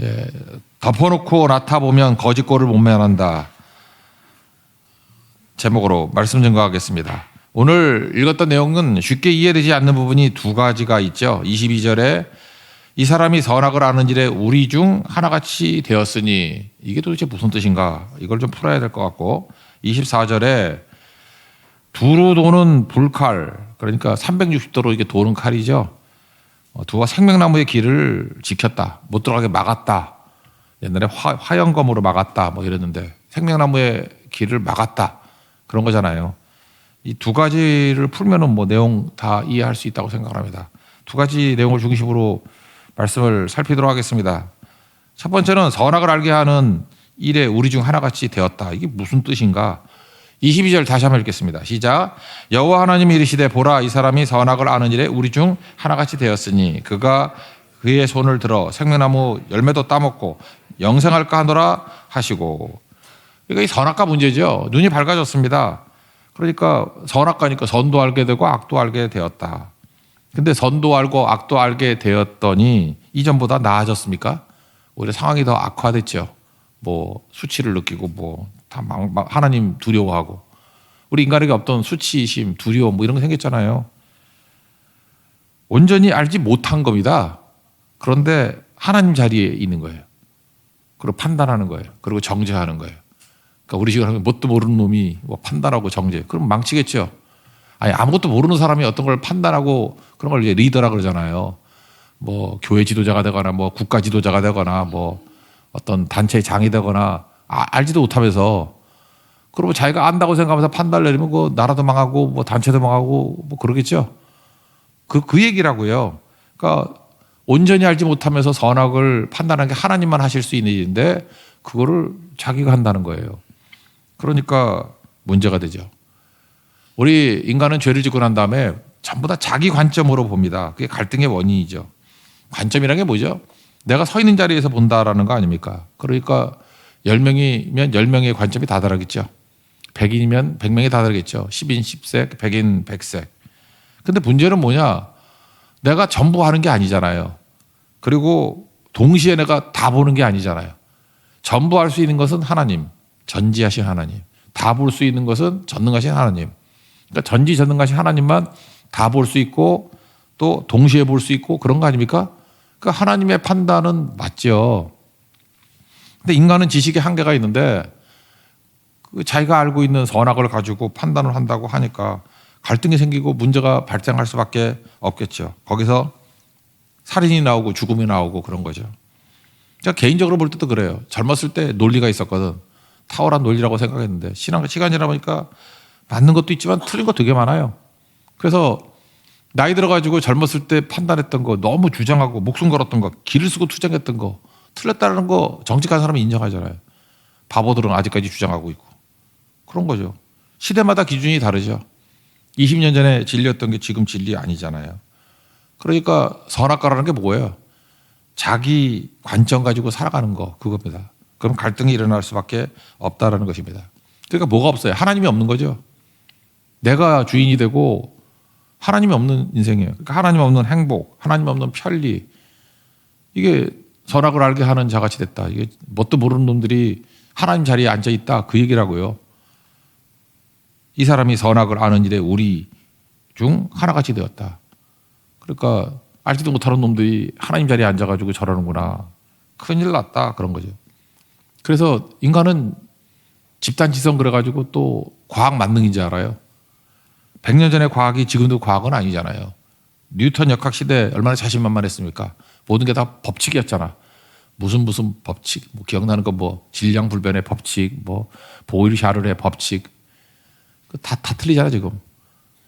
예, 덮어놓고 나타 보면 거짓골을 못 면한다. 제목으로 말씀 증거하겠습니다. 오늘 읽었던 내용은 쉽게 이해되지 않는 부분이 두 가지가 있죠. 22절에 이 사람이 선악을 아는 일에 우리 중 하나같이 되었으니 이게 도대체 무슨 뜻인가? 이걸 좀 풀어야 될 것 같고 24절에 두루 도는 불칼 그러니까 360도로 이게 도는 칼이죠. 어, 두가 생명나무의 길을 지켰다. 못 들어가게 막았다. 옛날에 화, 화영검으로 막았다. 뭐 이랬는데 생명나무의 길을 막았다. 그런 거잖아요. 이 두 가지를 풀면은 뭐 내용 다 이해할 수 있다고 생각합니다. 두 가지 내용을 중심으로 말씀을 살피도록 하겠습니다. 첫 번째는 선악을 알게 하는 일에 우리 중 하나같이 되었다. 이게 무슨 뜻인가? 22절 다시 한번 읽겠습니다. 시작. 여호와 하나님이 이르시되 보라 이 사람이 선악을 아는 일에 우리 중 하나같이 되었으니 그가 그의 손을 들어 생명나무 열매도 따먹고 영생할까 하노라 하시고 그러니까 이 선악과 문제죠. 눈이 밝아졌습니다. 그러니까 선악과니까 선도 알게 되고 악도 알게 되었다. 근데 선도 알고 악도 알게 되었더니 이전보다 나아졌습니까? 오히려 상황이 더 악화됐죠. 뭐 수치를 느끼고 뭐 다 하나님 두려워하고 우리 인간에게 없던 수치심, 두려움 뭐 이런 거 생겼잖아요. 온전히 알지 못한 겁니다. 그런데 하나님 자리에 있는 거예요. 그리고 판단하는 거예요. 그리고 정죄하는 거예요. 그러니까 우리 식으로 하면 뭣도 모르는 놈이 뭐 판단하고 정죄. 그럼 망치겠죠. 아니 아무것도 모르는 사람이 어떤 걸 판단하고 그런 걸 이제 리더라 그러잖아요. 뭐 교회 지도자가 되거나 뭐 국가 지도자가 되거나 뭐 어떤 단체의 장이 되거나 아, 알지도 못하면서 그러면 자기가 안다고 생각하면서 판단을 내리면 그 나라도 망하고 뭐 단체도 망하고 뭐 그러겠죠. 그, 그 얘기라고요. 그러니까 온전히 알지 못하면서 선악을 판단하는 게 하나님만 하실 수 있는 일인데 그거를 자기가 한다는 거예요. 그러니까 문제가 되죠. 우리 인간은 죄를 짓고 난 다음에 전부 다 자기 관점으로 봅니다. 그게 갈등의 원인이죠. 관점이라는 게 뭐죠? 내가 서 있는 자리에서 본다라는 거 아닙니까? 그러니까 10명이면 10명의 관점이 다 다르겠죠. 100인이면 100명이 다 다르겠죠. 10인 10색, 100인 100색. 근데 문제는 뭐냐? 내가 전부 하는 게 아니잖아요. 그리고 동시에 내가 다 보는 게 아니잖아요. 전부 할 수 있는 것은 하나님, 전지하신 하나님. 다 볼 수 있는 것은 전능하신 하나님. 그러니까 전지전능하신 하나님만 다 볼 수 있고 또 동시에 볼 수 있고 그런 거 아닙니까? 그 하나님의 판단은 맞죠. 근데 인간은 지식의 한계가 있는데 그 자기가 알고 있는 선악을 가지고 판단을 한다고 하니까 갈등이 생기고 문제가 발생할 수밖에 없겠죠. 거기서 살인이 나오고 죽음이 나오고 그런 거죠. 제가 개인적으로 볼 때도 그래요. 젊었을 때 논리가 있었거든. 탁월한 논리라고 생각했는데 신앙 시간 지나 보니까 맞는 것도 있지만 틀린 거 되게 많아요. 그래서 나이 들어가지고 젊었을 때 판단했던 거 너무 주장하고 목숨 걸었던 거 길을 쓰고 투쟁했던 거 틀렸다는 거 정직한 사람이 인정하잖아요. 바보들은 아직까지 주장하고 있고 그런 거죠. 시대마다 기준이 다르죠. 20년 전에 진리였던 게 지금 진리 아니잖아요. 그러니까 선악과라는 게 뭐예요? 자기 관점 가지고 살아가는 거 그겁니다. 그럼 갈등이 일어날 수밖에 없다라는 것입니다. 그러니까 뭐가 없어요? 하나님이 없는 거죠. 내가 주인이 되고 하나님이 없는 인생이에요. 그러니까 하나님 없는 행복, 하나님 없는 편리. 이게 선악을 알게 하는 자같이 됐다. 이게 뭣도 모르는 놈들이 하나님 자리에 앉아 있다. 그 얘기라고요. 이 사람이 선악을 아는 일에 우리 중 하나같이 되었다. 그러니까 알지도 못하는 놈들이 하나님 자리에 앉아가지고 저러는구나. 큰일 났다. 그런 거죠. 그래서 인간은 집단 지성 그래가지고 또 과학 만능인 지 알아요. 100년 전에 과학이 지금도 과학은 아니잖아요. 뉴턴 역학 시대 얼마나 자신만만했습니까? 모든 게 다 법칙이었잖아. 무슨 무슨 법칙, 뭐 기억나는 거 뭐 질량불변의 법칙, 뭐 보일 샤를의 법칙, 다, 다 틀리잖아 지금.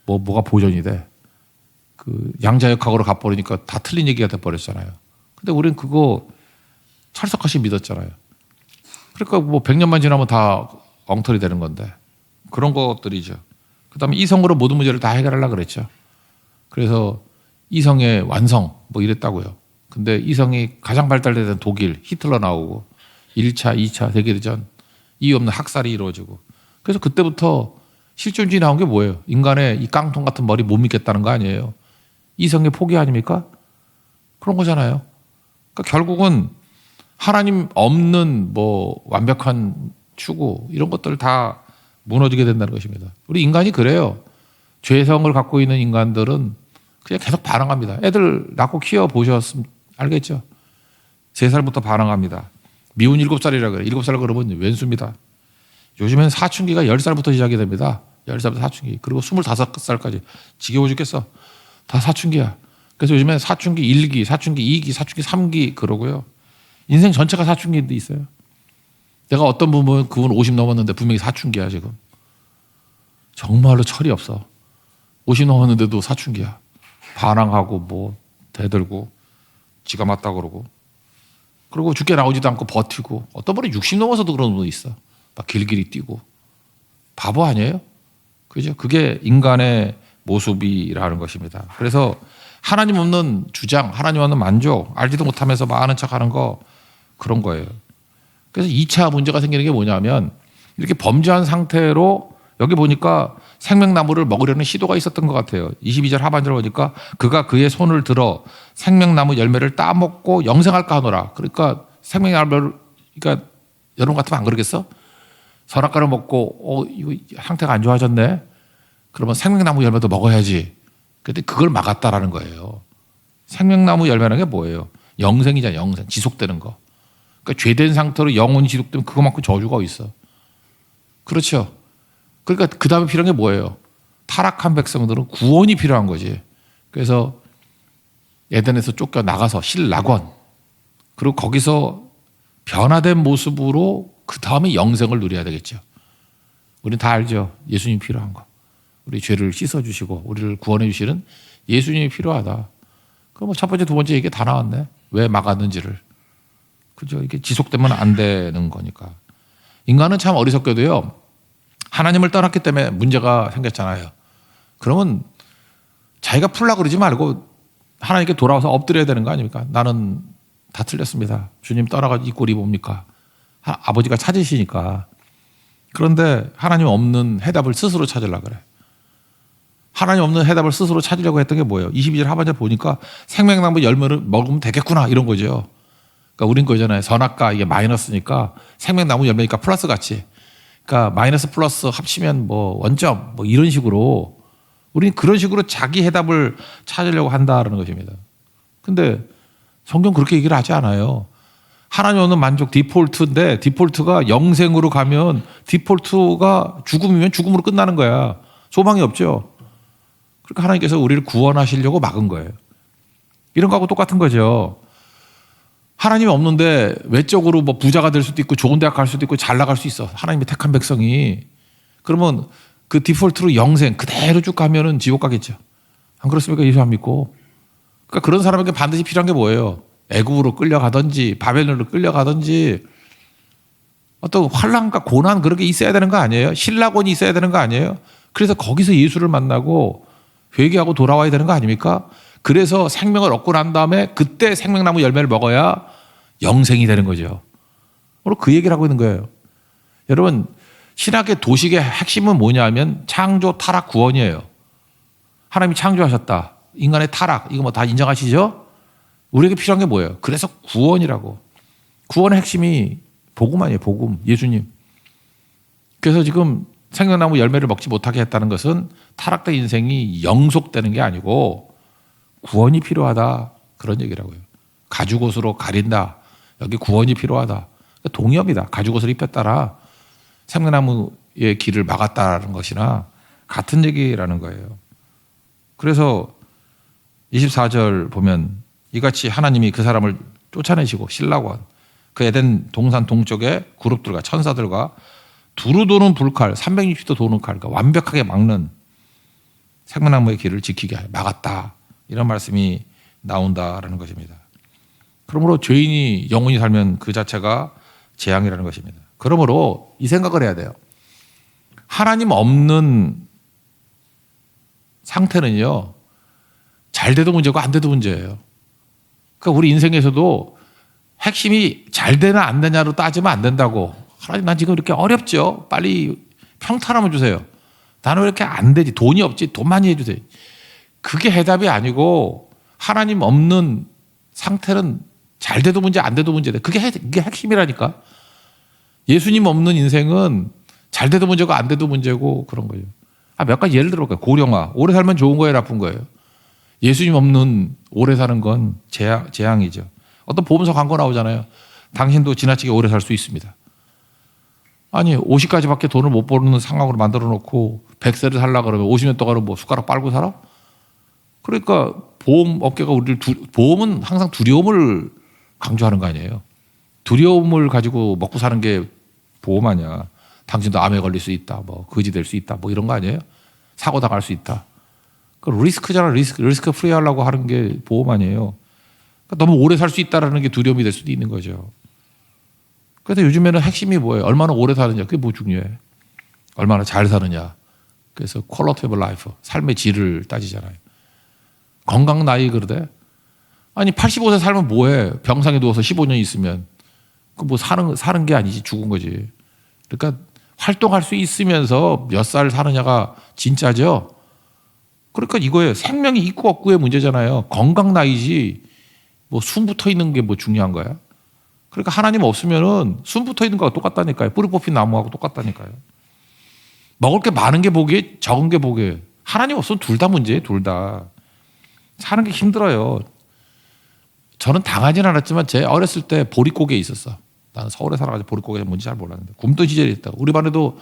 뭐 뭐가 보존이 돼. 그 양자역학으로 가버리니까 다 틀린 얘기가 돼버렸잖아요. 근데 우리는 그거 철석같이 믿었잖아요. 그러니까 뭐 100년만 지나면 다 엉터리 되는 건데 그런 것들이죠. 그다음에 이성으로 모든 문제를 다 해결하려 그랬죠. 그래서 이성의 완성 뭐 이랬다고요. 근데 이성이 가장 발달된 독일 히틀러 나오고 1차, 2차 세계대전 이유 없는 학살이 이루어지고 그래서 그때부터 실존주의 나온 게 뭐예요? 인간의 이 깡통 같은 머리 못 믿겠다는 거 아니에요. 이성의 포기 아닙니까? 그런 거잖아요. 그러니까 결국은 하나님 없는 뭐 완벽한 추구 이런 것들 다 무너지게 된다는 것입니다. 우리 인간이 그래요. 죄성을 갖고 있는 인간들은 그냥 계속 반항합니다. 애들 낳고 키워 보셨으면 알겠죠. 세 살부터 반항합니다. 미운 일곱 살이라 그래. 일곱 살 그러면 왼수입니다. 요즘엔 사춘기가 열 살부터 시작이 됩니다. 열 살부터 사춘기. 그리고 스물다섯 살까지 지겨워 죽겠어. 다 사춘기야. 그래서 요즘에 사춘기 1기, 사춘기 2기, 사춘기 3기 그러고요. 인생 전체가 사춘기인데 있어요. 내가 어떤 부분 그분 50 넘었는데 분명히 사춘기야 지금. 정말로 철이 없어. 50 넘었는데도 사춘기야. 반항하고 뭐 대들고 지가 맞다 그러고. 그리고 죽게 나오지도 않고 버티고 어떤 분은 60 넘어서도 그런 분도 있어. 막 길길이 뛰고. 바보 아니에요? 그죠? 그게 인간의 모습이라는 것입니다. 그래서 하나님 없는 주장, 하나님 없는 만족, 알지도 못하면서 많은 척 하는 거 그런 거예요. 그래서 2차 문제가 생기는 게 뭐냐면 이렇게 범죄한 상태로 여기 보니까 생명나무를 먹으려는 시도가 있었던 것 같아요. 22절 하반절 보니까 그가 그의 손을 들어 생명나무 열매를 따먹고 영생할까 하노라. 그러니까 생명나무를 그러니까 여러분 같으면 안 그러겠어? 선악과를 먹고 어 이거 상태가 안 좋아졌네. 그러면 생명나무 열매도 먹어야지. 근데 그걸 막았다라는 거예요. 생명나무 열매라는 게 뭐예요? 영생이잖아, 영생. 지속되는 거. 그러니까 죄된 상태로 영혼이 지속되면 그거만큼 저주가 있어. 그렇죠. 그러니까 그 다음에 필요한 게 뭐예요? 타락한 백성들은 구원이 필요한 거지. 그래서 에덴에서 쫓겨 나가서 실낙원 그리고 거기서 변화된 모습으로 그 다음에 영생을 누려야 되겠죠. 우리는 다 알죠. 예수님 필요한 거. 우리 죄를 씻어주시고 우리를 구원해 주시는 예수님이 필요하다. 그럼 뭐 첫 번째, 두 번째 얘기 다 나왔네. 왜 막았는지를. 그죠? 이게 지속되면 안 되는 거니까. 인간은 참 어리석게도요. 하나님을 떠났기 때문에 문제가 생겼잖아요. 그러면 자기가 풀라 그러지 말고 하나님께 돌아와서 엎드려야 되는 거 아닙니까? 나는 다 틀렸습니다. 주님 떠나가지고 이 꼴이 뭡니까? 하, 아버지가 찾으시니까. 그런데 하나님 없는 해답을 스스로 찾으려 그래. 하나님 없는 해답을 스스로 찾으려고 했던 게 뭐예요? 22절 하반절 보니까 생명나무 열매를 먹으면 되겠구나 이런 거죠. 그러니까 우린 거잖아요. 선악과 이게 마이너스니까 생명나무 열매니까 플러스 같이. 그러니까 마이너스 플러스 합치면 뭐 원점 뭐 이런 식으로 우리는 그런 식으로 자기 해답을 찾으려고 한다라는 것입니다. 근데 성경 그렇게 얘기를 하지 않아요. 하나님 없는 만족 디폴트인데 디폴트가 영생으로 가면 디폴트가 죽음이면 죽음으로 끝나는 거야. 소망이 없죠. 그러니까 하나님께서 우리를 구원하시려고 막은 거예요. 이런 거하고 똑같은 거죠. 하나님이 없는데 외적으로 뭐 부자가 될 수도 있고 좋은 대학 갈 수도 있고 잘 나갈 수 있어. 하나님의 택한 백성이. 그러면 그 디폴트로 영생 그대로 쭉 가면은 지옥 가겠죠. 안 그렇습니까? 예수 안 믿고. 그러니까 그런 사람에게 반드시 필요한 게 뭐예요? 애굽으로 끌려가든지 바벨론으로 끌려가든지 어떤 환란과 고난 그런 게 있어야 되는 거 아니에요? 신라곤이 있어야 되는 거 아니에요? 그래서 거기서 예수를 만나고 회개하고 돌아와야 되는 거 아닙니까? 그래서 생명을 얻고 난 다음에 그때 생명나무 열매를 먹어야 영생이 되는 거죠. 오늘 그 얘기를 하고 있는 거예요. 여러분, 신학의 도식의 핵심은 뭐냐면 창조, 타락, 구원이에요. 하나님이 창조하셨다. 인간의 타락, 이거 뭐 다 인정하시죠? 우리에게 필요한 게 뭐예요? 그래서 구원이라고. 구원의 핵심이 복음 아니에요, 복음. 예수님. 그래서 지금 생명나무 열매를 먹지 못하게 했다는 것은 타락된 인생이 영속되는 게 아니고 구원이 필요하다. 그런 얘기라고요. 가죽 옷으로 가린다. 여기 구원이 필요하다. 동의합니다. 가죽 옷을 입혔다라 생명나무의 길을 막았다는 것이나 같은 얘기라는 거예요. 그래서 24절 보면 이같이 하나님이 그 사람을 쫓아내시고 신라원 그 에덴 동산 동쪽에 그룹들과 천사들과 두루 도는 불칼 360도 도는 칼 그러니까 완벽하게 막는 생명나무의 길을 지키게 막았다 이런 말씀이 나온다라는 것입니다. 그러므로 죄인이 영원히 살면 그 자체가 재앙이라는 것입니다. 그러므로 이 생각을 해야 돼요. 하나님 없는 상태는요, 잘 돼도 문제고 안 돼도 문제예요. 그러니까 우리 인생에서도 핵심이 잘 되나 안 되냐로 따지면 안 된다고. 하나님, 난 지금 이렇게 어렵죠? 빨리 평탄함을 주세요. 나는 왜 이렇게 안 되지? 돈이 없지? 돈 많이 해주세요. 그게 해답이 아니고 하나님 없는 상태는 잘 돼도 문제, 안 돼도 문제다. 그게, 핵심이라니까. 예수님 없는 인생은 잘 돼도 문제고 안 돼도 문제고 그런 거예요. 아, 몇 가지 예를 들어볼까요? 고령화. 오래 살면 좋은 거예요, 나쁜 거예요? 예수님 없는 오래 사는 건 재앙, 재앙이죠. 어떤 보험사 광고 나오잖아요. 당신도 지나치게 오래 살 수 있습니다. 아니, 50까지밖에 돈을 못 버는 상황으로 만들어 놓고 100세를 살라 그러면 50년 동안은 뭐 숟가락 빨고 살아? 그러니까 보험 업계가 우리를 두, 보험은 항상 두려움을 강조하는 거 아니에요. 두려움을 가지고 먹고 사는 게 보험 아니야. 당신도 암에 걸릴 수 있다. 뭐 거지 될 수 있다. 뭐 이런 거 아니에요? 사고 당할 수 있다. 그 리스크잖아. 리스크 리스크 프리 하려고 하는 게 보험 아니에요. 그러니까 너무 오래 살 수 있다라는 게 두려움이 될 수도 있는 거죠. 그래서 요즘에는 핵심이 뭐예요? 얼마나 오래 사느냐. 그게 뭐 중요해. 얼마나 잘 사느냐. 그래서 퀄러티 오브 라이프. 삶의 질을 따지잖아요. 건강 나이 그러대. 아니 85세 살면 뭐해? 병상에 누워서 15년 있으면 그 뭐 사는 사는 게 아니지 죽은 거지. 그러니까 활동할 수 있으면서 몇 살 사느냐가 진짜죠. 그러니까 이거예요. 생명이 있고 없고의 문제잖아요. 건강 나이지 뭐 숨 붙어 있는 게 뭐 중요한 거야. 그러니까 하나님 없으면은 숨 붙어 있는 거가 똑같다니까요. 뿌리 뽑힌 나무하고 똑같다니까요. 먹을 게 많은 게 복이 적은 게 복이에요. 하나님 없으면 둘 다 문제예요. 둘 다. 사는 게 힘들어요. 저는 당하진 않았지만 제 어렸을 때 보릿고개에 있었어. 나는 서울에 살아가지고 보릿고개가 뭔지 잘 몰랐는데 굶던 시절이 있다. 우리 반에도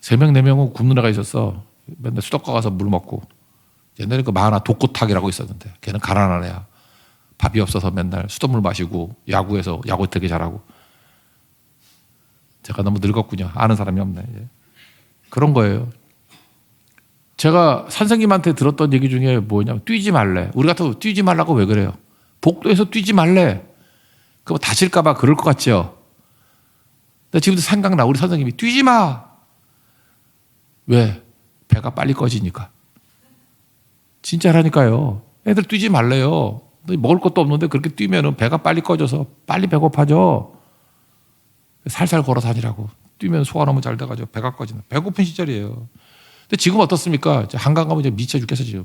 세 명 네 명은 굶는 애가 있었어. 맨날 수도가 가서 물 먹고 옛날에 그 마하나 독고탁이라고 있었는데 걔는 가난한 애야. 밥이 없어서 맨날 수돗물 마시고 야구에서 야구 되게 잘하고 제가 너무 늙었군요. 아는 사람이 없네. 이제. 그런 거예요. 제가 선생님한테 들었던 얘기 중에 뭐냐면 뛰지 말래. 우리 같은 뛰지 말라고 왜 그래요? 복도에서 뛰지 말래. 그거 다칠까봐 그럴 것 같죠? 근데 지금도 생각나. 우리 선생님이 뛰지 마. 왜? 배가 빨리 꺼지니까. 진짜라니까요. 애들 뛰지 말래요. 너 먹을 것도 없는데 그렇게 뛰면은 배가 빨리 꺼져서 빨리 배고파져. 살살 걸어 다니라고. 뛰면 소화 너무 잘 돼가지고 배가 꺼지는. 배고픈 시절이에요. 근데 지금 어떻습니까? 한강 가면 이제 미쳐 죽겠어 지금.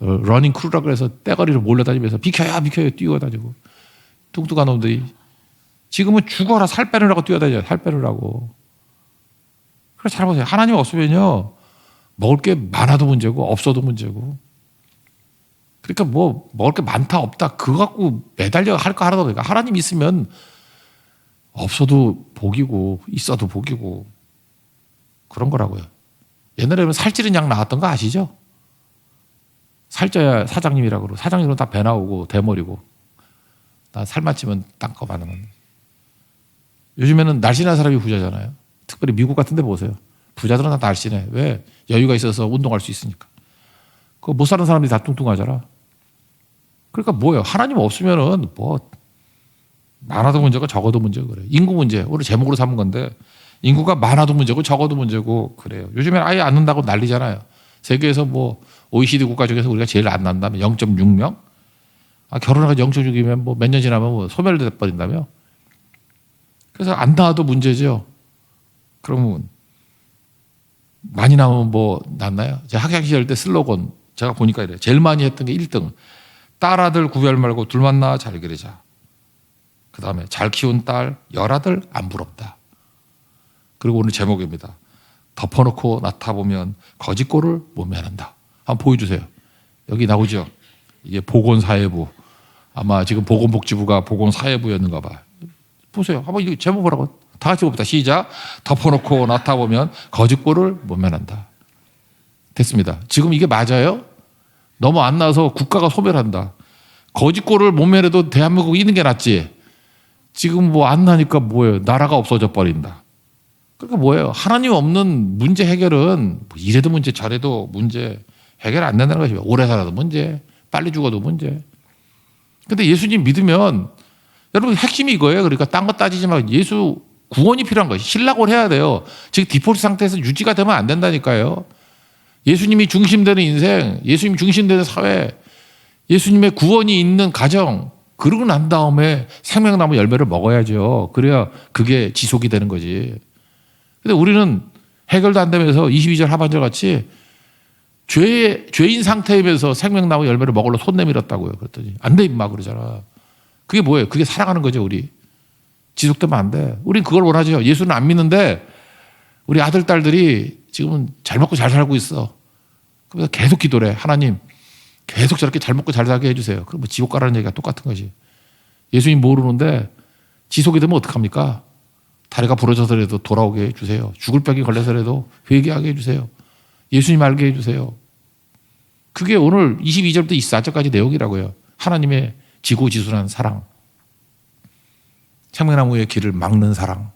어, 러닝 크루라 그래서 떼거리를 몰려다니면서 비켜야 비켜야 뛰어다니고 뚱뚱한 놈들이 지금은 죽어라 살 빼느라고 뛰어다녀요. 살 빼느라고. 그래서 잘 보세요. 하나님 없으면요 먹을 게 많아도 문제고 없어도 문제고. 그러니까 뭐 먹을 게 많다 없다 그거 갖고 매달려 할 거 하나도 없으니까 하나님 있으면 없어도 복이고 있어도 복이고 그런 거라고요. 옛날에는 살찌는 약 나왔던 거 아시죠? 살쪄야 사장님이라고 그러고 사장님은 다 배 나오고 대머리고 나 살맞으면 땅거 많은 건데 요즘에는 날씬한 사람이 부자잖아요. 특별히 미국 같은 데 보세요. 부자들은 다 날씬해. 왜? 여유가 있어서 운동할 수 있으니까. 그 못 사는 사람들이 다 뚱뚱하잖아. 그러니까 뭐예요? 하나님 없으면은 뭐 많아도 문제고 적어도 문제고 그래요. 인구 문제. 우리 제목으로 삼은 건데 인구가 많아도 문제고 적어도 문제고 그래요. 요즘엔 아예 안 난다고 난리잖아요. 세계에서 뭐 OECD 국가 중에서 우리가 제일 안 난다면 0.6명? 아, 결혼하고 0.6이면 뭐 몇 년 지나면 뭐 소멸돼 버린다며? 그래서 안 나와도 문제죠. 그러면 많이 나오면 뭐 낫나요? 제가 학창 시절 때 슬로건 제가 보니까 이래요. 제일 많이 했던 게 1등. 딸 아들 구별 말고 둘만 낳아 잘 기르자. 그 다음에 잘 키운 딸, 열 아들 안 부럽다. 그리고 오늘 제목입니다. 덮어놓고 나타보면 거짓골을 못 면한다. 한번 보여주세요. 여기 나오죠? 이게 보건사회부. 아마 지금 보건복지부가 보건사회부였는가 봐. 보세요. 한번 이 제목 보라고. 다 같이 봅시다. 시작. 덮어놓고 나타보면 거짓골을 못 면한다. 됐습니다. 지금 이게 맞아요? 너무 안 나서 국가가 소멸한다. 거짓골을 못 면해도 대한민국 있는 게 낫지. 지금 뭐 안 나니까 뭐예요? 나라가 없어져 버린다. 그러니까 뭐예요? 하나님 없는 문제 해결은 뭐 이래도 문제 저래도 문제 해결 안 된다는 것이 오래 살아도 문제, 빨리 죽어도 문제. 근데 예수님 믿으면 여러분 핵심이 이거예요. 그러니까 딴 거 따지지 말고 예수 구원이 필요한 거예요. 신락을 해야 돼요. 지금 디폴트 상태에서 유지가 되면 안 된다니까요. 예수님이 중심되는 인생, 예수님 중심되는 사회, 예수님의 구원이 있는 가정, 그러고 난 다음에 생명나무 열매를 먹어야죠. 그래야 그게 지속이 되는 거지. 근데 우리는 해결도 안 되면서 22절 하반절 같이 죄, 죄인 상태이면서 생명나무 열매를 먹으러 손 내밀었다고요. 그랬더니 안 돼, 임마. 그러잖아. 그게 뭐예요? 그게 사랑하는 거죠, 우리. 지속되면 안 돼. 우린 그걸 원하죠. 예수는 안 믿는데 우리 아들, 딸들이 지금은 잘 먹고 잘 살고 있어. 그래서 계속 기도를 해. 하나님, 계속 저렇게 잘 먹고 잘 살게 해주세요. 그럼 뭐 지옥 가라는 얘기가 똑같은 거지. 예수님 모르는데 지속이 되면 어떡합니까? 다리가 부러져서라도 돌아오게 해주세요. 죽을 병이 걸려서라도 회개하게 해주세요. 예수님 알게 해주세요. 그게 오늘 22절부터 24절까지 내용이라고요. 하나님의 지고지순한 사랑. 생명나무의 길을 막는 사랑.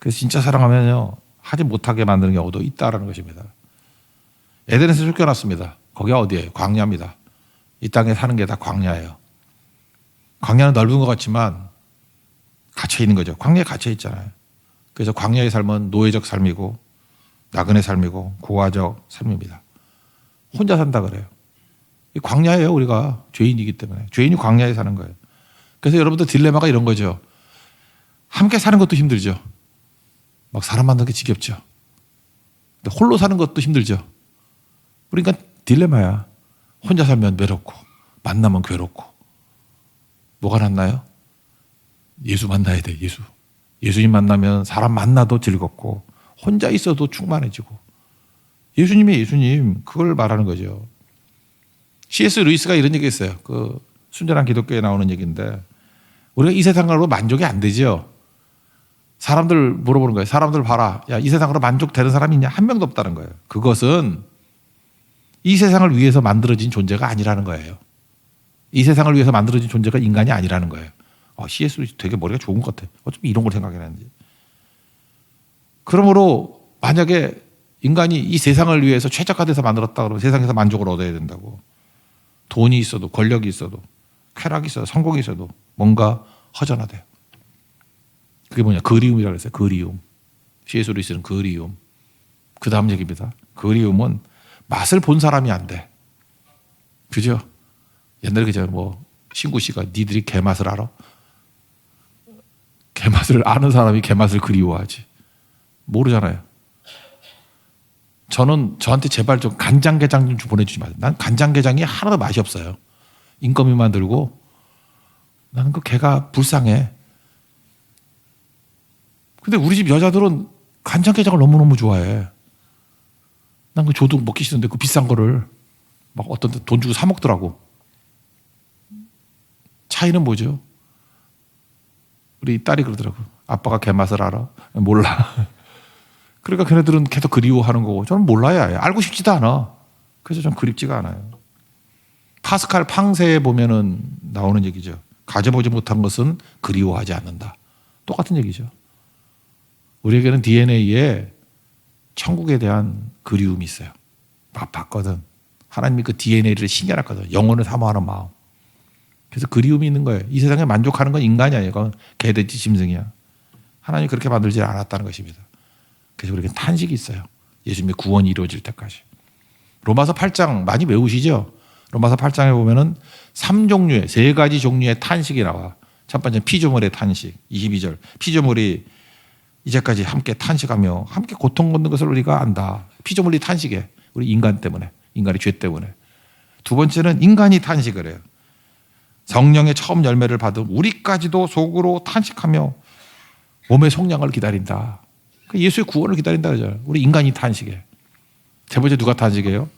그래서 진짜 사랑하면요. 하지 못하게 만드는 경우도 있다라는 것입니다. 에덴에서 쫓겨났습니다. 거기가 어디예요? 광야입니다. 이 땅에 사는 게 다 광야예요. 광야는 넓은 것 같지만 갇혀 있는 거죠. 광야에 갇혀 있잖아요. 그래서 광야의 삶은 노예적 삶이고 나그네 삶이고 고아적 삶입니다. 혼자 산다 그래요. 이 광야예요, 우리가 죄인이기 때문에. 죄인이 광야에 사는 거예요. 그래서 여러분들 딜레마가 이런 거죠. 함께 사는 것도 힘들죠. 막 사람 만나는 게 지겹죠. 홀로 사는 것도 힘들죠. 그러니까 딜레마야. 혼자 살면 외롭고 만나면 괴롭고 뭐가 낫나요? 예수 만나야 돼. 예수. 예수님 만나면 사람 만나도 즐겁고 혼자 있어도 충만해지고 예수님의 예수님 그걸 말하는 거죠. C.S. 루이스가 이런 얘기 했어요. 그 순전한 기독교에 나오는 얘기인데 우리가 이 세상으로 만족이 안 되죠. 사람들 물어보는 거예요. 사람들 봐라. 야, 이 세상으로 만족되는 사람이 있냐? 한 명도 없다는 거예요. 그것은 이 세상을 위해서 만들어진 존재가 아니라는 거예요. 이 세상을 위해서 만들어진 존재가 인간이 아니라는 거예요. 아, C.S. 루이스 되게 머리가 좋은 것 같아. 어차피 이런 걸 생각해냈는지. 그러므로 만약에 인간이 이 세상을 위해서 최적화돼서 만들었다 그러면 세상에서 만족을 얻어야 된다고. 돈이 있어도 권력이 있어도 쾌락이 있어도 성공이 있어도 뭔가 허전하대요. 그게 뭐냐? 그리움이라고 했어요. 그리움. C.S. 루이스는 그리움. 그 다음 얘기입니다. 그리움은 맛을 본 사람이 안 돼. 그죠? 옛날에 그저 뭐 신구 씨가 니들이 개맛을 알아? 개맛을 아는 사람이 개맛을 그리워하지. 모르잖아요. 저는 저한테 제발 좀 간장게장 좀 보내주지 마세요. 난 간장게장이 하나도 맛이 없어요. 인건비만 들고 나는 그 개가 불쌍해. 근데 우리 집 여자들은 간장게장을 너무너무 좋아해. 난 그 조도 먹기 싫은데 그 비싼 거를 막 어떤 데돈 주고 사 먹더라고. 차이는 뭐죠? 우리 딸이 그러더라고. 아빠가 개맛을 알아? 몰라. 그러니까 걔네들은 계속 그리워하는 거고 저는 몰라야 해. 알고 싶지도 않아. 그래서 좀 그립지가 않아요. 파스칼 팡세에 보면은 나오는 얘기죠. 가져보지 못한 것은 그리워하지 않는다. 똑같은 얘기죠. 우리에게는 DNA에 천국에 대한 그리움이 있어요. 막 봤거든. 하나님이 그 DNA를 신겨놨거든. 영혼을 사모하는 마음. 그래서 그리움이 있는 거예요. 이 세상에 만족하는 건 인간이 아니에요. 개돼지 짐승이야. 하나님이 그렇게 만들지 않았다는 것입니다. 그래서 우리에게 탄식이 있어요. 예수님의 구원이 이루어질 때까지. 로마서 8장 많이 외우시죠? 로마서 8장에 보면은 3종류의, 세 가지 종류의 탄식이 나와. 첫 번째 피조물의 탄식. 22절. 피조물이 이제까지 함께 탄식하며 함께 고통 받는 것을 우리가 안다. 피조물이 탄식해. 우리 인간 때문에. 인간의 죄 때문에. 두 번째는 인간이 탄식을 해요. 성령의 처음 열매를 받은 우리까지도 속으로 탄식하며 몸의 속량을 기다린다. 그 예수의 구원을 기다린다 그러잖아요. 우리 인간이 탄식해. 세 번째 누가 탄식해요?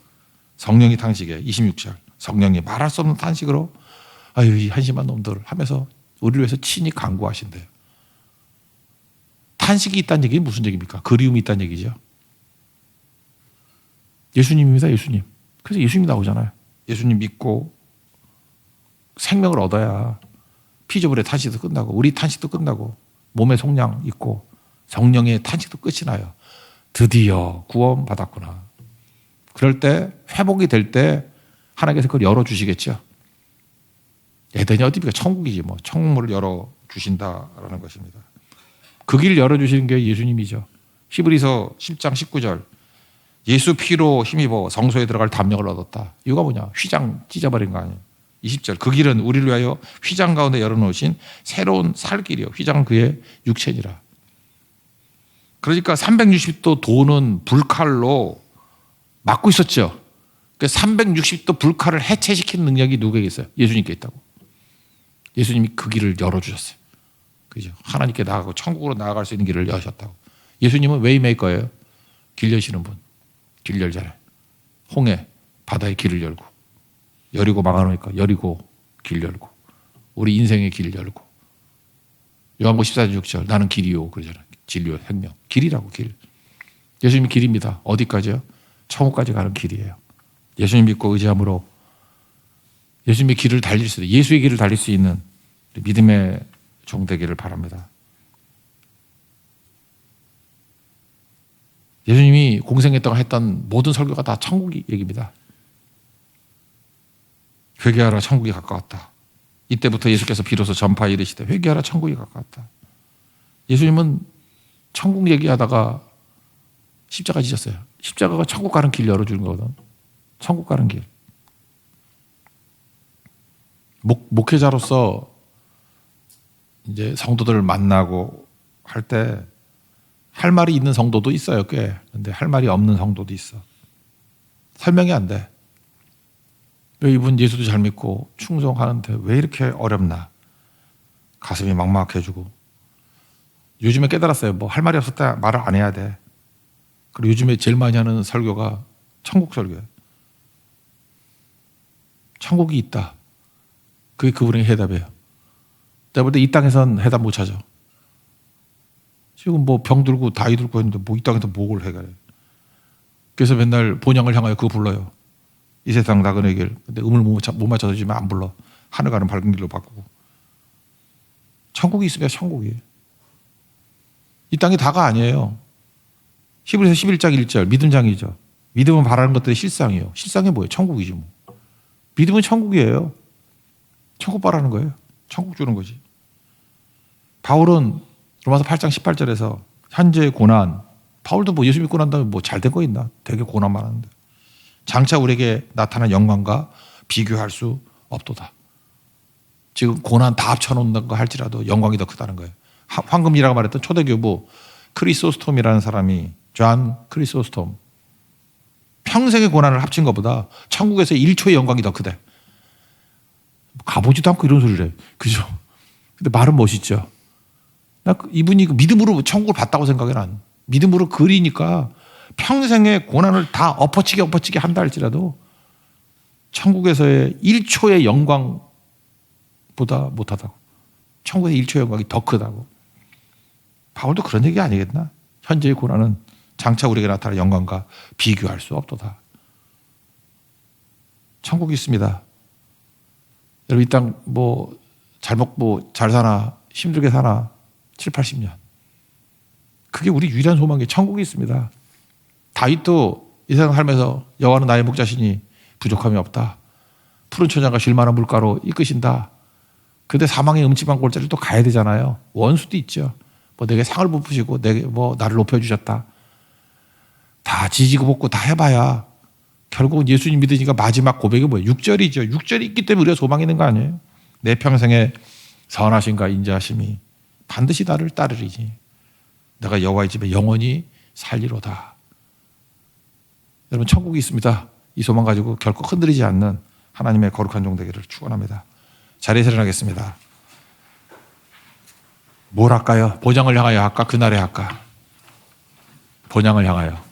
성령이 탄식해. 26절. 성령이 말할 수 없는 탄식으로 아유 이 한심한 놈들 하면서 우리를 위해서 친히 강구하신대요. 탄식이 있다는 얘기는 무슨 얘기입니까? 그리움이 있다는 얘기죠. 예수님입니다. 예수님. 그래서 예수님이 나오잖아요. 예수님 믿고 생명을 얻어야 피조물의 탄식도 끝나고 우리 탄식도 끝나고 몸의 속량 있고 성령의 탄식도 끝이 나요. 드디어 구원 받았구나. 그럴 때 회복이 될 때 하나님께서 그걸 열어 주시겠죠. 에덴이 어디입니까? 천국이지 뭐. 천국문을 열어 주신다라는 것입니다. 그 길을 열어 주시는 게 예수님이죠. 히브리서 10장 19절. 예수 피로 힘입어 성소에 들어갈 담력을 얻었다. 이유가 뭐냐? 휘장 찢어버린 거 아니에요. 20절. 그 길은 우리를 위하여 휘장 가운데 열어놓으신 새로운 살 길이요. 휘장은 그의 육체니라. 그러니까 360도 도는 불칼로 막고 있었죠. 그 360도 불칼을 해체시키는 능력이 누구에게 있어요? 예수님께 있다고. 예수님이 그 길을 열어주셨어요. 그죠? 하나님께 나아가고 천국으로 나아갈 수 있는 길을 여셨다고. 예수님은 웨이메이커예요. 길 여시는 분. 길 열잖아요. 홍해, 바다의 길을 열고. 여리고 막아놓으니까 여리고 길 열고. 우리 인생의 길 열고. 요한복 14장 6절 나는 길이요 그러잖아요. 진료, 생명. 길이라고 길. 예수님이 길입니다. 어디까지요? 천국까지 가는 길이에요. 예수님 믿고 의지함으로 예수님의 길을 달릴 수 예수의 길을 달릴 수 있는 믿음의 종 되기를 바랍니다. 예수님이 공생했다고 했던 모든 설교가 다 천국 얘기입니다. 회개하라 천국이 가까웠다. 이때부터 예수께서 비로소 전파 이르시되 회개하라 천국이 가까웠다. 예수님은 천국 얘기하다가 십자가 지셨어요. 십자가가 천국 가는 길 열어주는 거거든. 천국 가는 길. 목, 목회자로서 이제 성도들을 만나고 할 때 할 말이 있는 성도도 있어요, 꽤. 근데 할 말이 없는 성도도 있어. 설명이 안 돼. 왜 이분 예수도 잘 믿고 충성하는데 왜 이렇게 어렵나? 가슴이 막막해지고. 요즘에 깨달았어요. 뭐 할 말이 없었다 말을 안 해야 돼. 그리고 요즘에 제일 많이 하는 설교가 천국 설교예요. 천국이 있다. 그게 그분의 해답이에요. 내가 볼 때 이 땅에선 해답 못 찾아. 지금 뭐 병 들고 다이 들고 했는데 뭐 이 땅에서 뭐를 해결해. 그래서 맨날 본향을 향하여 그거 불러요. 이 세상 나그네 길. 근데 음을 못, 맞춰, 못 맞춰서 지금 안 불러. 하늘 가는 밝은 길로 바꾸고. 천국이 있으면 천국이. 이 땅이 다가 아니에요. 히브리서 11장 1절 믿음장이죠. 믿음은 바라는 것들의 실상이에요. 실상이 뭐예요? 천국이지 뭐. 믿음은 천국이에요. 천국 바라는 거예요. 천국 주는 거지. 바울은 로마서 8장 18절에서 현재의 고난, 바울도 뭐 예수 믿고 난 다음에 뭐 잘 된 거 있나? 되게 고난만 하는데. 장차 우리에게 나타난 영광과 비교할 수 없도다. 지금 고난 다 합쳐놓는 거 할지라도 영광이 더 크다는 거예요. 황금이라고 말했던 초대교부 크리소스톰이라는 사람이 존 크리소스톰 평생의 고난을 합친 것보다 천국에서 1초의 영광이 더 크대. 가보지도 않고 이런 소리를 해. 그죠? 근데 말은 멋있죠. 나그 이분이 그 믿음으로 천국을 봤다고 생각해 난. 믿음으로 그리니까 평생의 고난을 다 엎어치게 엎어치게 한다 할지라도 천국에서의 1초의 영광보다 못하다고. 천국의 1초의 영광이 더 크다고. 바울도 그런 얘기 아니겠나? 현재의 고난은 장차 우리에게 나타날 영광과 비교할 수 없도다. 천국이 있습니다. 여러분 이 땅 뭐 잘 먹고 잘 사나 힘들게 사나 7, 80년. 그게 우리 유일한 소망이 천국이 있습니다. 다윗도 이 세상 살면서 여호와는 나의 목자시니 부족함이 없다. 푸른 초장과 쉴만한 물가로 이끄신다. 근데 사망의 음침한 골짜기를 또 가야 되잖아요. 원수도 있죠. 뭐 내게 상을 베푸시고 내게 뭐 나를 높여주셨다. 다 지지고 볶고 다 해봐야 결국은 예수님 믿으니까 마지막 고백이 뭐예요? 6절이죠. 6절이 있기 때문에 우리가 소망이 있는 거 아니에요? 내 평생의 선하심과 인자하심이 반드시 나를 따르리지. 내가 여호와의 집에 영원히 살리로다. 여러분 천국이 있습니다. 이 소망 가지고 결코 흔들리지 않는 하나님의 거룩한 종 되기를 축원합니다. 자리에서 일어나겠습니다. 뭘 할까요? 본향을 향하여 할까? 그날에 할까? 본향을 향하여.